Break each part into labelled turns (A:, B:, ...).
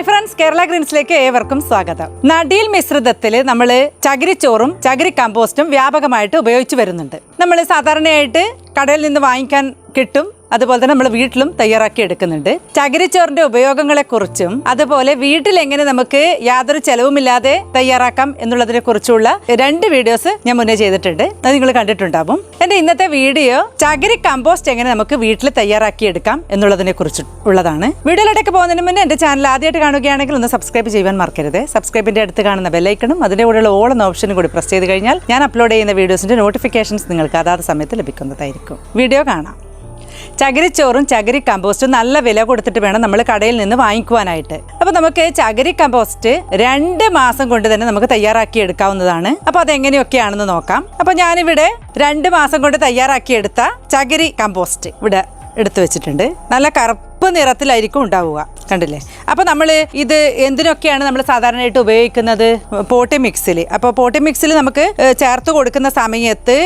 A: Hi friends Kerala ഗ്രീൻസിലേക്ക് ഏവർക്കും സ്വാഗതം. നടീൽ മിശ്രിതത്തിൽ നമ്മൾ ചകിരിച്ചോറും ചകിരി കമ്പോസ്റ്റും വ്യാപകമായിട്ട് ഉപയോഗിച്ചു വരുന്നുണ്ട്. നമ്മൾ സാധാരണയായിട്ട് കടയിൽ നിന്ന് വാങ്ങിക്കാൻ കിട്ടും അതുപോലെ തന്നെ നമ്മൾ വീട്ടിലും തയ്യാറാക്കി എടുക്കുന്നുണ്ട്. ചകിരിച്ചോറിന്റെ ഉപയോഗങ്ങളെക്കുറിച്ചും അതുപോലെ വീട്ടിൽ എങ്ങനെ നമുക്ക് യാതൊരു ചെലവുമില്ലാതെ തയ്യാറാക്കാം എന്നുള്ളതിനെ കുറിച്ചുള്ള രണ്ട് വീഡിയോസ് ഞാൻ മുന്നേ ചെയ്തിട്ടുണ്ട്. അത് നിങ്ങൾ കണ്ടിട്ടുണ്ടാവും. എന്റെ ഇന്നത്തെ വീഡിയോ ചകിരി കമ്പോസ്റ്റ് എങ്ങനെ നമുക്ക് വീട്ടിൽ തയ്യാറാക്കി എടുക്കാം എന്നുള്ളതിനെ കുറിച്ച് ഉള്ളതാണ്. വീഡിയോയിലേക്ക് പോകുന്നതിന് മുന്നേ എന്റെ ചാനൽ ആദ്യമായിട്ട് കാണുകയാണെങ്കിൽ ഒന്ന് സബ്സ്ക്രൈബ് ചെയ്യാൻ മറക്കരുത്. സബ്സ്ക്രൈബിന്റെ അടുത്ത് കാണുന്ന ബെല്ലൈക്കണും അതിന്റെ കൂടെയുള്ള ഓൾ എന്ന ഓപ്ഷനും കൂടി പ്രസ് ചെയ്ത് കഴിഞ്ഞാൽ ഞാൻ അപ്ലോഡ് ചെയ്യുന്ന വീഡിയോസിന്റെ നോട്ടിഫിക്കേഷൻസ് നിങ്ങൾക്ക് അതാത് സമയത്ത് ലഭിക്കുന്നതായിരിക്കും. വീഡിയോ കാണാം. ചകിരിച്ചോറും ചകിരി കമ്പോസ്റ്റും നല്ല വില കൊടുത്തിട്ട് വേണം നമ്മൾ കടയിൽ നിന്ന് വാങ്ങിക്കുവാനായിട്ട്. അപ്പോൾ നമുക്ക് ചകിരി കമ്പോസ്റ്റ് രണ്ട് മാസം കൊണ്ട് തന്നെ നമുക്ക് തയ്യാറാക്കി എടുക്കാവുന്നതാണ്. അപ്പോൾ അതെങ്ങനെയൊക്കെയാണെന്ന് നോക്കാം. അപ്പോൾ ഞാനിവിടെ രണ്ട് മാസം കൊണ്ട് തയ്യാറാക്കി എടുത്ത ചകിരി കമ്പോസ്റ്റ് ഇവിടെ എടുത്തു വെച്ചിട്ടുണ്ട്. നല്ല കറുപ്പ് നിറത്തിലായിരിക്കും ഉണ്ടാവുക. കണ്ടില്ലേ? അപ്പോൾ നമ്മൾ ഇത് എന്തിനൊക്കെയാണ് നമ്മൾ സാധാരണയായിട്ട് ഉപയോഗിക്കുന്നത്? പോട്ടി മിക്സിൽ അപ്പോൾ പോട്ടി മിക്സിൽ നമുക്ക് ചേർത്ത് കൊടുക്കുന്ന സമയത്ത്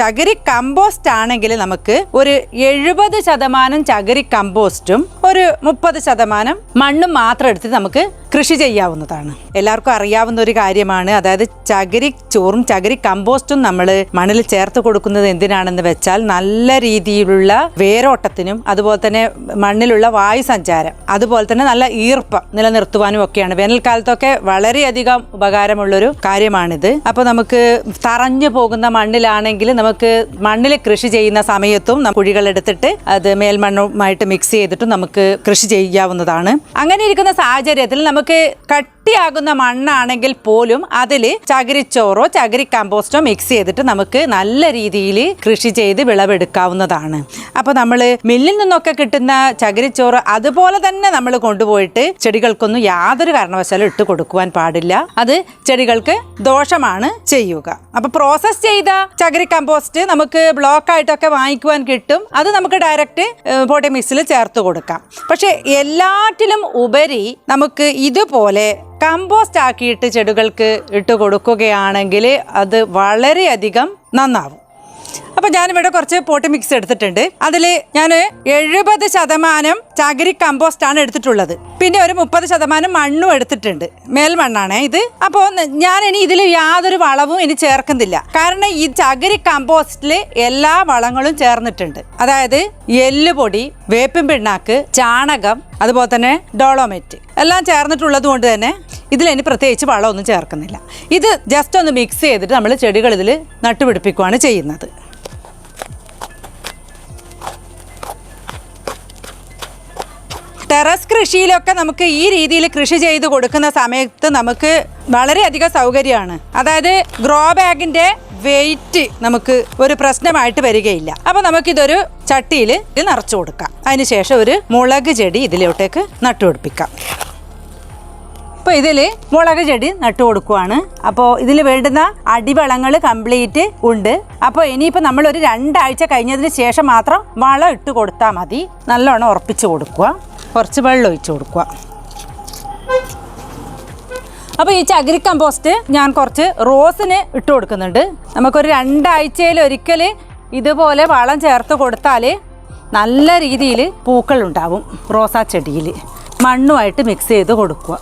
A: ചകിരി കമ്പോസ്റ്റ് ആണെങ്കിൽ നമുക്ക് ഒരു എഴുപത് ശതമാനം ചകിരി കമ്പോസ്റ്റും ഒരു മുപ്പത് ശതമാനം മണ്ണും മാത്രം എടുത്ത് നമുക്ക് കൃഷി ചെയ്യാവുന്നതാണ്. എല്ലാവർക്കും അറിയാവുന്ന ഒരു കാര്യമാണ്. അതായത് ചകിരി ചോറും ചകിരി കമ്പോസ്റ്റും നമ്മൾ മണ്ണിൽ ചേർത്ത് കൊടുക്കുന്നത് എന്തിനാണെന്ന് വെച്ചാൽ നല്ല രീതിയിലുള്ള വേരോട്ടത്തിനും അതുപോലെ തന്നെ മണ്ണിലുള്ള വായു സഞ്ചാരം അതുപോലെ തന്നെ നല്ല ഈർപ്പം നിലനിർത്തുവാനും ഒക്കെയാണ്. വേനൽക്കാലത്തൊക്കെ വളരെയധികം ഉപകാരമുള്ളൊരു കാര്യമാണിത്. അപ്പോൾ നമുക്ക് തറഞ്ഞു പോകുന്ന മണ്ണിലാണെങ്കിൽ നമുക്ക് മണ്ണിൽ കൃഷി ചെയ്യുന്ന സമയത്തും കുഴികൾ എടുത്തിട്ട് അത് മേൽമണ്ണുമായിട്ട് മിക്സ് ചെയ്തിട്ടും നമുക്ക് കൃഷി ചെയ്യാവുന്നതാണ്. അങ്ങനെ ഇരിക്കുന്ന സാഹചര്യത്തിൽ നമുക്ക് കട്ടിയാകുന്ന മണ്ണാണെങ്കിൽ പോലും അതിൽ ചകിരിച്ചോറോ ചകിരി കമ്പോസ്റ്റോ മിക്സ് ചെയ്തിട്ട് നമുക്ക് നല്ല രീതിയിൽ കൃഷി ചെയ്ത് വിളവെടുക്കാവുന്നതാണ്. അപ്പോൾ നമ്മൾ മില്ലിൽ നിന്നൊക്കെ കിട്ടുന്ന ചകിരിച്ചോറ് അതുപോലെ തന്നെ നമ്മൾ കൊണ്ടുപോയിട്ട് ചെടികൾക്കൊന്നും യാതൊരു കാരണവശാലും ഇട്ട് കൊടുക്കുവാൻ പാടില്ല. അത് ചെടികൾക്ക് ദോഷമാണ് ചെയ്യുക. അപ്പോൾ പ്രോസസ് ചെയ്ത ചകിരി കമ്പോസ്റ്റ് നമുക്ക് ബ്ലോക്ക് ആയിട്ടൊക്കെ വാങ്ങിക്കുവാൻ കിട്ടും. അത് നമുക്ക് ഡയറക്റ്റ് പോട്ടി മിക്സിൽ ചേർത്ത് കൊടുക്കാം. പക്ഷേ എല്ലാറ്റിലും ഉപരി നമുക്ക് ഇതുപോലെ കമ്പോസ്റ്റ് ആക്കിയിട്ട് ചെടികൾക്ക് ഇട്ട് കൊടുക്കുകയാണെങ്കിൽ അത് വളരെയധികം നന്നാവും. അപ്പോൾ ഞാനിവിടെ കുറച്ച് പോട്ട് മിക്സ് എടുത്തിട്ടുണ്ട്. അതിൽ ഞാൻ എഴുപത് ശതമാനം ചകിരി കമ്പോസ്റ്റ് ആണ് എടുത്തിട്ടുള്ളത്. പിന്നെ ഒരു മുപ്പത് ശതമാനം മണ്ണും എടുത്തിട്ടുണ്ട്. മേൽമണ്ണാണ് ഇത്. അപ്പോൾ ഞാൻ ഇനി ഇതിൽ യാതൊരു വളവും ഇനി ചേർക്കുന്നില്ല. കാരണം ഈ ചകിരി കമ്പോസ്റ്റിൽ എല്ലാ വളങ്ങളും ചേർന്നിട്ടുണ്ട്. അതായത് എല്ലുപൊടി വേപ്പിൻ പിണ്ണാക്ക് ചാണകം അതുപോലെ തന്നെ ഡോളോമെറ്റ് എല്ലാം ചേർന്നിട്ടുള്ളത് കൊണ്ട് തന്നെ ഇതിലിനി പ്രത്യേകിച്ച് വളമൊന്നും ചേർക്കുന്നില്ല. ഇത് ജസ്റ്റ് ഒന്ന് മിക്സ് ചെയ്തിട്ട് നമ്മൾ ചെടികൾ ഇതിൽ നട്ടുപിടിപ്പിക്കുകയാണ് ചെയ്യുന്നത്. ടെറസ് കൃഷിയിലൊക്കെ നമുക്ക് ഈ രീതിയിൽ കൃഷി ചെയ്ത് കൊടുക്കുന്ന സമയത്ത് നമുക്ക് വളരെയധികം സൗകര്യമാണ്. അതായത് ഗ്രോ ബാഗിന്റെ വെയിറ്റ് നമുക്ക് ഒരു പ്രശ്നമായിട്ട് വരികയില്ല. അപ്പോൾ നമുക്കിതൊരു ചട്ടിയിൽ ഇത് നിറച്ചു കൊടുക്കാം. അതിനുശേഷം ഒരു മുളക് ചെടി ഇതിലോട്ടേക്ക് നട്ടുപിടിപ്പിക്കാം അപ്പോൾ ഇതിൽ മുളക് ചെടി നട്ടു കൊടുക്കുവാണ്. അപ്പോൾ ഇതിൽ വേണ്ടുന്ന അടിവളങ്ങൾ കംപ്ലീറ്റ് ഉണ്ട്. അപ്പോൾ ഇനിയിപ്പോൾ നമ്മളൊരു രണ്ടാഴ്ച കഴിഞ്ഞതിന് ശേഷം മാത്രം വളം ഇട്ട് കൊടുത്താൽ മതി. നല്ലോണം ഉറപ്പിച്ച് കൊടുക്കുക. കുറച്ച് വെള്ളം ഒഴിച്ച് കൊടുക്കുക. അപ്പോൾ ഈ ചകിരി കമ്പോസ്റ്റ് ഞാൻ കുറച്ച് റോസിന് ഇട്ട് കൊടുക്കുന്നുണ്ട്. നമുക്കൊരു രണ്ടാഴ്ചയിൽ ഒരിക്കൽ ഇതുപോലെ വളം ചേർത്ത് കൊടുത്താൽ നല്ല രീതിയിൽ പൂക്കളുണ്ടാവും റോസാ ചെടിയിൽ. മണ്ണുമായിട്ട് മിക്സ് ചെയ്ത് കൊടുക്കുക.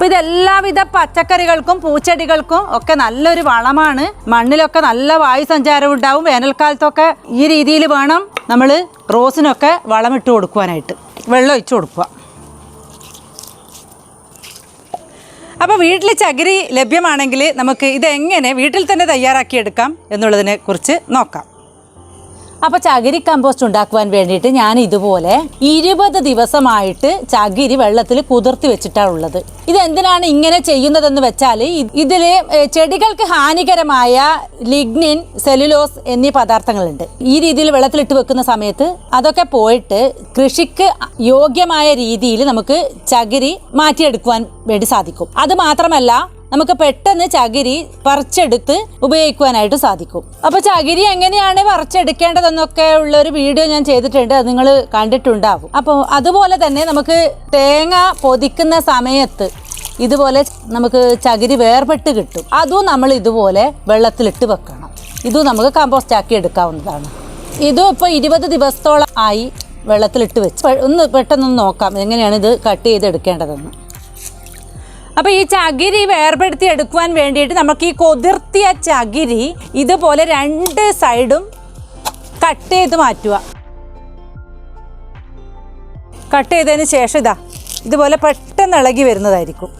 A: അപ്പോൾ ഇത് എല്ലാവിധ പച്ചക്കറികൾക്കും പൂച്ചെടികൾക്കും ഒക്കെ നല്ലൊരു വളമാണ്. മണ്ണിലൊക്കെ നല്ല വായു സഞ്ചാരം ഉണ്ടാവും. വേനൽക്കാലത്തൊക്കെ ഈ രീതിയിൽ വേണം നമ്മൾ റോസിനൊക്കെ വളമിട്ട് കൊടുക്കുവാനായിട്ട്. വെള്ളം ഒഴിച്ചു കൊടുക്കുക. അപ്പോൾ വീട്ടിൽ ചകിരി ലഭ്യമാണെങ്കിൽ നമുക്ക് ഇതെങ്ങനെ വീട്ടിൽ തന്നെ തയ്യാറാക്കിയെടുക്കാം എന്നുള്ളതിനെ കുറിച്ച് നോക്കാം. അപ്പോൾ ചകിരി കമ്പോസ്റ്റ് ഉണ്ടാക്കുവാൻ വേണ്ടിയിട്ട് ഞാൻ ഇതുപോലെ ഇരുപത് ദിവസമായിട്ട് ചകിരി വെള്ളത്തിൽ കുതിർത്തി വെച്ചിട്ടാണുള്ളത് ഇത് എന്തിനാണ് ഇങ്ങനെ ചെയ്യുന്നതെന്ന് വെച്ചാൽ ഇതിൽ ചെടികൾക്ക് ഹാനികരമായ ലിഗ്നിൻ സെലുലോസ് എന്നീ പദാർത്ഥങ്ങളുണ്ട്. ഈ രീതിയിൽ വെള്ളത്തിലിട്ട് വെക്കുന്ന സമയത്ത് അതൊക്കെ പോയിട്ട് കൃഷിക്ക് യോഗ്യമായ രീതിയിൽ നമുക്ക് ചകിരി മാറ്റിയെടുക്കുവാൻ വേണ്ടി സാധിക്കും. അത് മാത്രമല്ല നമുക്ക് പെട്ടെന്ന് ചകിരി പറിച്ചെടുത്ത് ഉപയോഗിക്കുവാനായിട്ട് സാധിക്കും. അപ്പോൾ ചകിരി എങ്ങനെയാണ് പറിച്ചെടുക്കേണ്ടതെന്നൊക്കെ ഉള്ള ഒരു വീഡിയോ ഞാൻ ചെയ്തിട്ടുണ്ട്. അത് നിങ്ങൾ കണ്ടിട്ടുണ്ടാവും. അപ്പോൾ അതുപോലെ തന്നെ നമുക്ക് തേങ്ങ പൊതിക്കുന്ന സമയത്ത് ഇതുപോലെ നമുക്ക് ചകിരി വേർപെട്ട് കിട്ടും. അതും നമ്മൾ ഇതുപോലെ വെള്ളത്തിലിട്ട് വെക്കണം. ഇതും നമുക്ക് കമ്പോസ്റ്റ് ആക്കി എടുക്കാവുന്നതാണ്. ഇതും ഇപ്പോൾ ഇരുപത് ദിവസത്തോളം ആയി വെള്ളത്തിലിട്ട് വെച്ച്. ഒന്ന് പെട്ടെന്നൊന്ന് നോക്കാം എങ്ങനെയാണ് ഇത് കട്ട് ചെയ്തെടുക്കേണ്ടതെന്ന്. അപ്പോൾ ഈ ചകിരി വേർപെടുത്തി എടുക്കുവാൻ വേണ്ടിയിട്ട് നമുക്ക് ഈ കൊതിർത്തിയ ചകിരി ഇതുപോലെ രണ്ട് സൈഡും കട്ട് ചെയ്ത് മാറ്റുക. കട്ട് ചെയ്തതിന് ശേഷം ഇതാ ഇതുപോലെ പെട്ടെന്ന് ഇളകി വരുന്നതായിരിക്കും.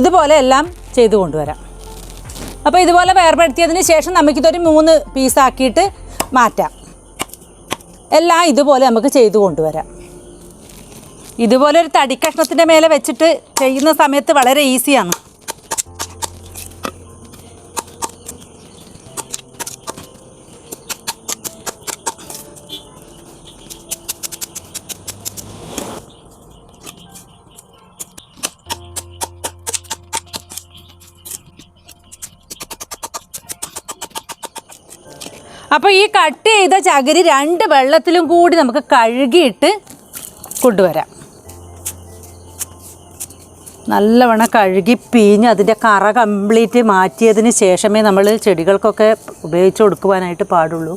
A: ഇതുപോലെ എല്ലാം ചെയ്തു കൊണ്ടുവരാം. അപ്പോൾ ഇതുപോലെ വേർപെടുത്തിയതിന് ശേഷം നമുക്കിതൊരു മൂന്ന് പീസാക്കിയിട്ട് മാറ്റാം. എല്ലാം ഇതുപോലെ നമുക്ക് ചെയ്തു കൊണ്ടുവരാം. ഇതുപോലെ ഒരു തടിക്കഷ്ണത്തിന്റെ മേലെ വെച്ചിട്ട് ചെയ്യുന്ന സമയത്ത് വളരെ ഈസിയാണ് അപ്പോൾ ഈ കട്ട് ചെയ്ത ചകിരി രണ്ട് വെള്ളത്തിലും കൂടി നമുക്ക് കഴുകിയിട്ട് കൊണ്ടുവരാം. നല്ലവണ്ണം കഴുകി പിഴിഞ്ഞ് അതിന്റെ കറ കംപ്ലീറ്റ് മാറ്റിയതിന് ശേഷമേ നമ്മൾ ചെടികൾക്കൊക്കെ ഉപയോഗിച്ച് കൊടുക്കുവാനായിട്ട് പാടുള്ളൂ.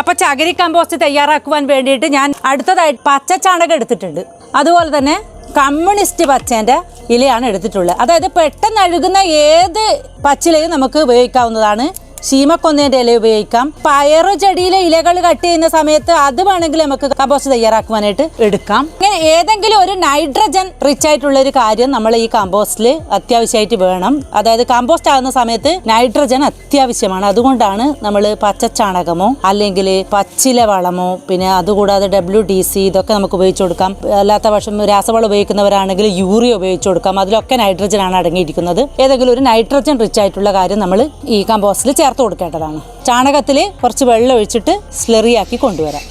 A: അപ്പോൾ ചകിരി കമ്പോസ്റ്റ് തയ്യാറാക്കുവാൻ വേണ്ടിയിട്ട് ഞാൻ അടുത്തതായി പച്ച ചാണകം എടുത്തിട്ടുണ്ട്. അതുപോലെ തന്നെ കമ്മ്യൂണിസ്റ്റ് പച്ചേന്റെ ഇലയാണ് എടുത്തിട്ടുള്ളത്. അതായത് പെട്ടെന്ന് അഴുകുന്ന ഏത് പച്ചിലയും നമുക്ക് ഉപയോഗിക്കാവുന്നതാണ് ശീമക്കൊന്നേന്റെ ഇല ഉപയോഗിക്കാം. പയറു ചെടിയിലെ ഇലകൾ കട്ട് ചെയ്യുന്ന സമയത്ത് അത് വേണമെങ്കിൽ നമുക്ക് കമ്പോസ്റ്റ് തയ്യാറാക്കുവാനായിട്ട് എടുക്കാം. ഇങ്ങനെ ഏതെങ്കിലും ഒരു നൈട്രജൻ റിച്ച് ആയിട്ടുള്ള ഒരു കാര്യം നമ്മൾ ഈ കമ്പോസ്റ്റിൽ അത്യാവശ്യമായിട്ട് വേണം. അതായത് കമ്പോസ്റ്റ് ആകുന്ന സമയത്ത് നൈട്രജൻ അത്യാവശ്യമാണ്. അതുകൊണ്ടാണ് നമ്മൾ പച്ചച്ചാണകമോ അല്ലെങ്കിൽ പച്ചില വളമോ പിന്നെ അതുകൂടാതെ ഡബ്ല്യു ഡി സി ഇതൊക്കെ നമുക്ക് ഉപയോഗിച്ച് കൊടുക്കാം. അല്ലാത്ത പക്ഷം രാസവളം ഉപയോഗിക്കുന്നവരാണെങ്കിൽ യൂറിയ ഉപയോഗിച്ച് കൊടുക്കാം. അതിലൊക്കെ നൈട്രജൻ ആണ് അടങ്ങിയിരിക്കുന്നത്. ഏതെങ്കിലും ഒരു നൈട്രജൻ റിച്ച് ആയിട്ടുള്ള കാര്യം നമ്മൾ ഈ കമ്പോസ്റ്റിൽ ചേർത്ത് കൊടുക്കേണ്ടതാണ്. ചാണകത്തിൽ കുറച്ച് വെള്ളം ഒഴിച്ചിട്ട് സ്ലെറിയാക്കി കൊണ്ടുവരാം.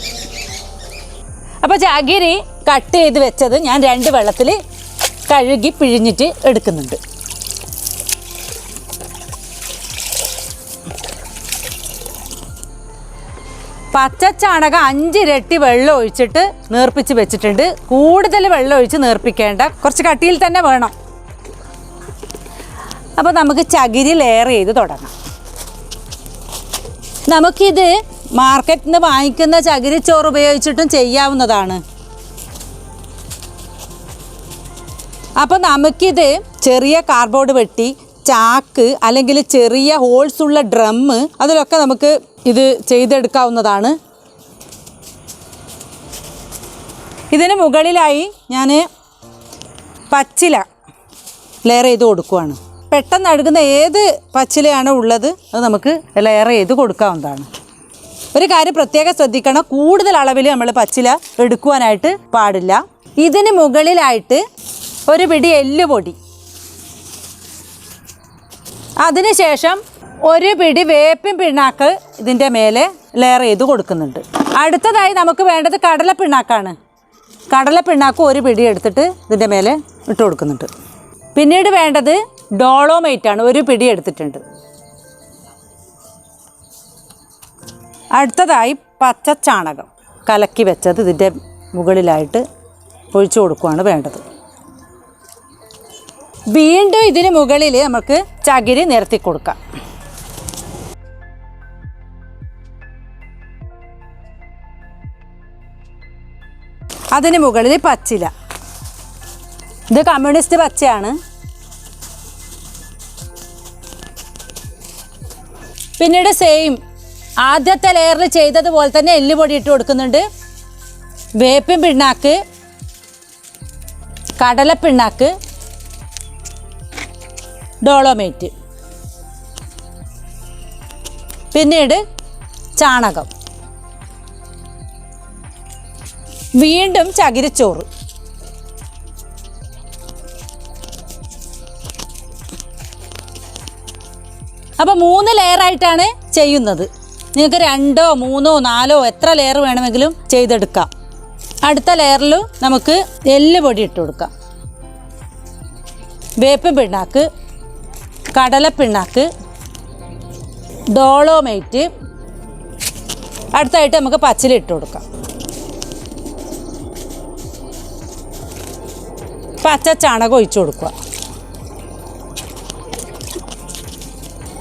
A: അപ്പോൾ ജാഗിരി കട്ട് ചെയ്ത് വെച്ചത് ഞാൻ രണ്ട് വെള്ളത്തിൽ കഴുകി പിഴിഞ്ഞിട്ട് എടുക്കുന്നുണ്ട്. പച്ച ചാണകം അഞ്ചിരട്ടി വെള്ളം ഒഴിച്ചിട്ട് നേർപ്പിച്ച് വെച്ചിട്ടുണ്ട്. കൂടുതൽ വെള്ളം ഒഴിച്ച് നേർപ്പിക്കേണ്ട. കുറച്ച് കട്ടിയിൽ തന്നെ വേണം. അപ്പോൾ നമുക്ക് ചകിരി ലെയർ ചെയ്ത് തുടങ്ങാം. നമുക്കിത് മാർക്കറ്റിൽ നിന്ന് വാങ്ങിക്കുന്ന ചകിരിച്ചോറ് ഉപയോഗിച്ചിട്ടും ചെയ്യാവുന്നതാണ്. അപ്പോൾ നമുക്കിത് ചെറിയ കാർഡ്ബോർഡ് വെട്ടി ചാക്ക് അല്ലെങ്കിൽ ചെറിയ ഹോൾസ് ഉള്ള ഡ്രമ്മ് അതിലൊക്കെ നമുക്ക് ഇത് ചെയ്തെടുക്കാവുന്നതാണ്. ഇതിന് മുകളിലായി ഞാൻ പച്ചില ലെയർ ചെയ്ത് കൊടുക്കുവാണ്. പെട്ടെന്ന് അഴുകുന്ന ഏത് പച്ചിലയാണ് ഉള്ളത് അത് നമുക്ക് ലെയർ ചെയ്ത് കൊടുക്കാവുന്നതാണ്. ഒരു കാര്യം പ്രത്യേകം ശ്രദ്ധിക്കണം. കൂടുതൽ അളവിൽ നമ്മൾ പച്ചില എടുക്കുവാനായിട്ട് പാടില്ല. ഇതിന് മുകളിലായിട്ട് ഒരു പിടി എല്ലുപൊടി. അതിനുശേഷം ഒരു പിടി വേപ്പിൻ പിണ്ണാക്ക് ഇതിന്റെ മേലെ ലെയർ ചെയ്ത് കൊടുക്കുന്നുണ്ട്. അടുത്തതായി നമുക്ക് വേണ്ടത് കടല പിണ്ണാക്കാണ് കടല പിണ്ണാക്ക് ഒരു പിടി എടുത്തിട്ട് ഇതിന്റെ മേലെ ഇട്ട് കൊടുക്കുന്നുണ്ട്. പിന്നീട് വേണ്ടത് ഡോളോമൈറ്റ് ആണ് ഒരു പിടി എടുത്തിട്ടുണ്ട്. അടുത്തതായി പച്ച ചാണകം. കലക്കി വെച്ചത് ഇതിന്റെ മുകളിലായിട്ട് ഒഴിച്ചു കൊടുക്കുകയാണ് വേണ്ടത്. വീണ്ടും ഇതിന് മുകളിൽ നമുക്ക് ചകിരി നിരത്തി കൊടുക്കാം. അതിന് മുകളിൽ പച്ചില. ഇത് കമ്മ്യൂണിസ്റ്റ് പച്ചയാണ്. പിന്നീട് സെയിം ആദ്യത്തെ ലെയറിൽ ചെയ്തതുപോലെ തന്നെ എല്ലുപൊടി ഇട്ട് കൊടുക്കുന്നുണ്ട്. വേപ്പിൻ പിണ്ണാക്ക് കടലപ്പിണ്ണാക്ക് ഡോളോമേറ്റ്. പിന്നീട് ചാണകം. വീണ്ടും ചകിരിച്ചോറ്. അപ്പോൾ മൂന്ന് ലെയറായിട്ടാണ് ചെയ്യുന്നത്. നിങ്ങൾക്ക് രണ്ടോ മൂന്നോ നാലോ എത്ര ലെയർ വേണമെങ്കിലും ചെയ്തെടുക്കാം. അടുത്ത ലെയറിൽ നമുക്ക് എല്ല് പൊടി ഇട്ട് കൊടുക്കാം. വേപ്പ് പിണ്ണാക്ക് കടലപ്പിണ്ണാക്ക് ഡോളോമേറ്റ് അടുത്തായിട്ട് നമുക്ക് പച്ചില ഇട്ട് കൊടുക്കാം. പച്ച ചാണകം ഒഴിച്ചു കൊടുക്കുക.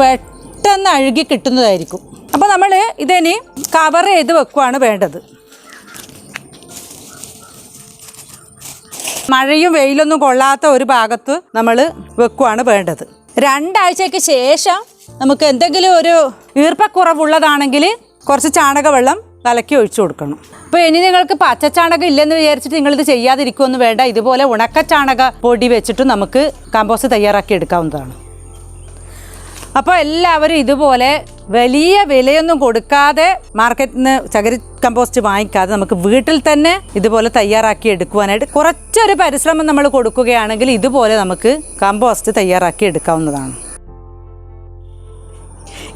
A: പെട്ടെന്ന് അഴുകി കിട്ടുന്നതായിരിക്കും. അപ്പോൾ നമ്മൾ ഇതിനി കവർ ചെയ്ത് വെക്കുവാണ് വേണ്ടത്. മഴയും വെയിലൊന്നും കൊള്ളാത്ത ഒരു ഭാഗത്ത് നമ്മൾ വെക്കുവാണ് വേണ്ടത്. രണ്ടാഴ്ചയ്ക്ക് ശേഷം നമുക്ക് എന്തെങ്കിലും ഒരു ഈർപ്പക്കുറവുള്ളതാണെങ്കിൽ കുറച്ച് ചാണകവെള്ളം കലക്കി ഒഴിച്ചു കൊടുക്കണം. അപ്പോൾ ഇനി നിങ്ങൾക്ക് പച്ചച്ചാണകം ഇല്ലെന്ന് വിചാരിച്ചിട്ട് നിങ്ങളിത് ചെയ്യാതിരിക്കുമെന്ന് വേണ്ട. ഇതുപോലെ ഉണക്കച്ചാണക പൊടി വെച്ചിട്ട് നമുക്ക് കമ്പോസ്റ്റ് തയ്യാറാക്കി എടുക്കാവുന്നതാണ്. അപ്പോൾ എല്ലാവരും ഇതുപോലെ വലിയ വിലയൊന്നും കൊടുക്കാതെ മാർക്കറ്റിൽ നിന്ന് ചകിരി കമ്പോസ്റ്റ് വാങ്ങിക്കാതെ നമുക്ക് വീട്ടിൽ തന്നെ ഇതുപോലെ തയ്യാറാക്കി എടുക്കുവാനായിട്ട് കുറച്ചൊരു പരിശ്രമം നമ്മൾ കൊടുക്കുകയാണെങ്കിൽ ഇതുപോലെ നമുക്ക് കമ്പോസ്റ്റ് തയ്യാറാക്കി എടുക്കാവുന്നതാണ്.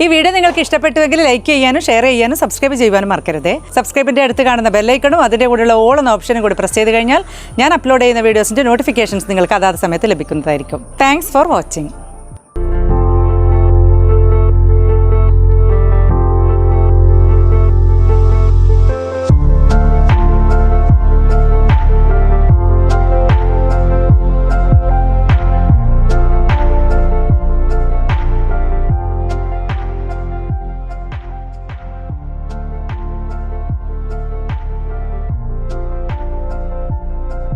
A: ഈ വീഡിയോ നിങ്ങൾക്ക് ഇഷ്ടപ്പെട്ടുവെങ്കിൽ ലൈക്ക് ചെയ്യാനും ഷെയർ ചെയ്യാനും സബ്സ്ക്രൈബ് ചെയ്യുവാനും മറക്കരുത്. സബ്സ്ക്രൈബിന്റെ അടുത്ത് കാണുന്ന ബെല്ലൈക്കണും അതിന്റെ കൂടെയുള്ള ഓൾ എന്ന ഓപ്ഷനും കൂടി പ്രസ് ചെയ്ത് കഴിഞ്ഞാൽ ഞാൻ അപ്ലോഡ് ചെയ്യുന്ന വീഡിയോസിന്റെ നോട്ടിഫിക്കേഷൻസ് നിങ്ങൾക്ക് അതാത് സമയത്ത് ലഭിക്കുന്നതായിരിക്കും. Thanks for watching